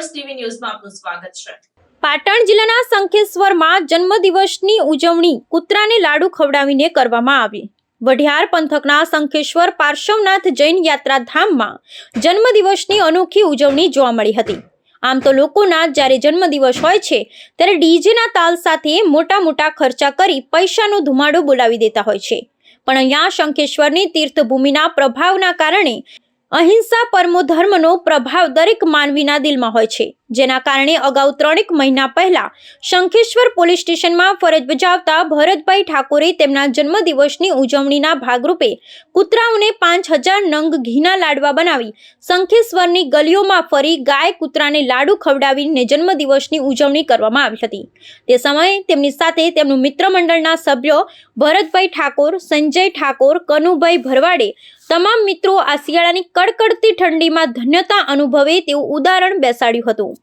ન્યૂઝમાં આપનું સ્વાગત છે. પાટણ જિલ્લાના સંખેશ્વરમાં જન્મદિવસની ઉજવણી કૂતરાને લાડુ ખવડાવીને કરવામાં આવી. વઢિયાર પંથકના સંખેશ્વર પાર્શ્વનાથ જૈન યાત્રાધામમાં જન્મદિવસની અનોખી ઉજવણી જોવા મળી હતી. આમ તો લોકોના જ્યારે જન્મદિવસ હોય છે, ત્યારે ડીજેના તાલ સાથે મોટા મોટા ખર્ચા કરી પૈસાનો ધુમાડો બોલાવી દેતા હોય છે. પણ અહીંયા શંખેશ્વરની તીર્થભૂમિના પ્રભાવના કારણે અહિંસા પરમો ધર્મનો પ્રભાવ દરેક માનવીના દિલમાં હોય છે. જેના કારણે અગાઉ ત્રણેક મહિના પહેલા શંખેશ્વર પોલીસ સ્ટેશનમાં ફરજ બજાવતા ભરતભાઈ ઠાકોરે તેમના જન્મદિવસની ઉજવણીના ભાગરૂપે કૂતરાઓને પાંચ હજાર નંગ ઘીના લાડવા બનાવી શંખેશ્વરની ગલીઓમાં ફરી ગાય કૂતરાને લાડુ ખવડાવીને જન્મદિવસની ઉજવણી કરવામાં આવી હતી. તે સમયે તેમની સાથે તેમનું મિત્રમંડળના સભ્યો ભરતભાઈ ઠાકોર, સંજય ઠાકોર, કનુભાઈ ભરવાડે તમામ મિત્રો આ શિયાળાની કડકડતી ઠંડીમાં ધન્યતા અનુભવે તેવું ઉદાહરણ બેસાડ્યું હતું.